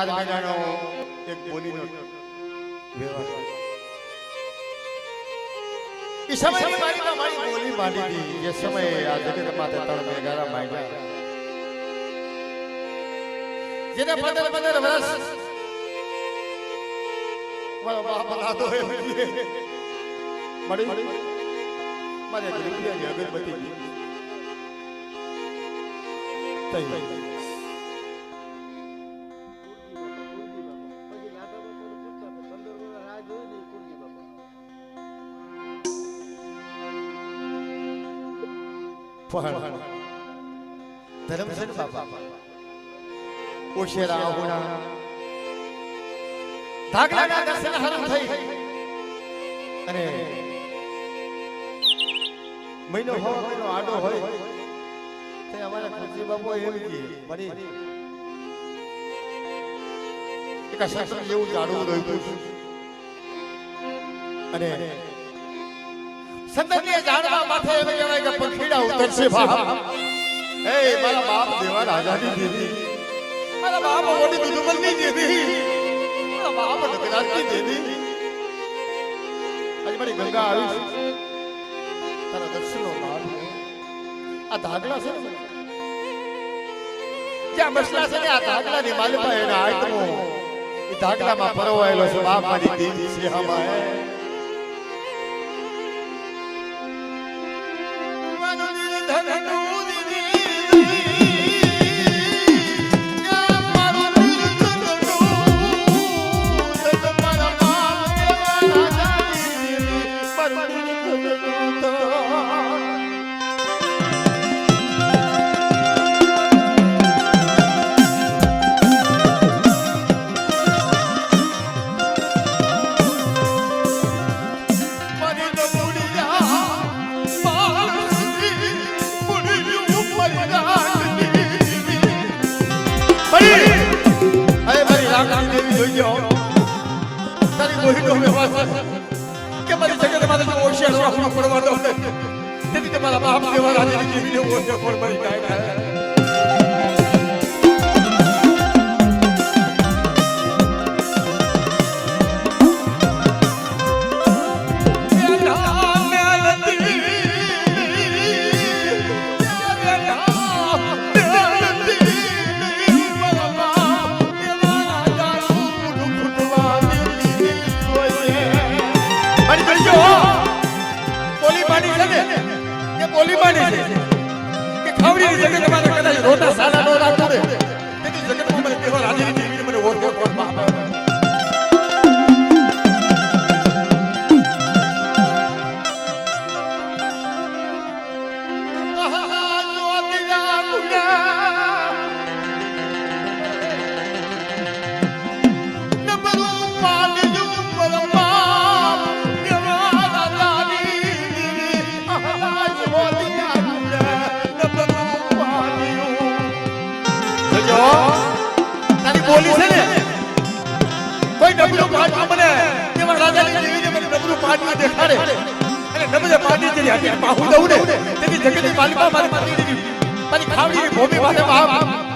બાર મહિનાનો એક બોલીનો વ્યવહાર એ સમયની મારી મારી બોલી માંડી હતી જે સમયે આ જગત માથે ત્રણ મેઘારા માંડ્યા જેને પંદર પંદર વર્ષ મારો બાપ રાતો એ મળી મારે રૂપિયાની અગરબત્તી થઈ પણ ધર્મસર બાપા, ઓશેરા આહુણા ધાગડાના દર્શન હરમ થઈ. અને મહિનો હો મહિનો આડો હોય, તે અમારે કૃષિ બાપુ એમ કહે મળી એક શાસ્ત્ર જેવું જાડું રહ્યું અને સંદર્ભે ઝાડવા માથે એમ કહેવાય કે પંખીડા ઉતરશે બાપ. એ મારા બાપ દેવા રાજાની દીધી મારા બાપ ઓડી દુદુમલની દીધી મારા બાપ નગરાજની દીધી આજે મારી ગંગા આવી છે. તારા દર્શનો લાભ આ ધાગલા છે ને જ્યાં મસલા છે ને? આ ધાગડાની માલિકા એના આત્મો એ ધાગલામાં પરોવાયેલો છે બાપ મારી દીધી છે હમાય Hallelujah. ગોહીનો વ્યવહાર કે મારી જગત મારે જો હોશિયાર રાખવું પડવા દો તેથી તમારા બાપ દેવા રાજાની દેવીને હોશિયાર પણ મરી જાય Give it to Mother નબળે પાડી જેની હાથી પાહું દઉં ને તેની જગતની માલિકા મારી મારી મારી ખાવડીની ભૂમિ પાસે બાપ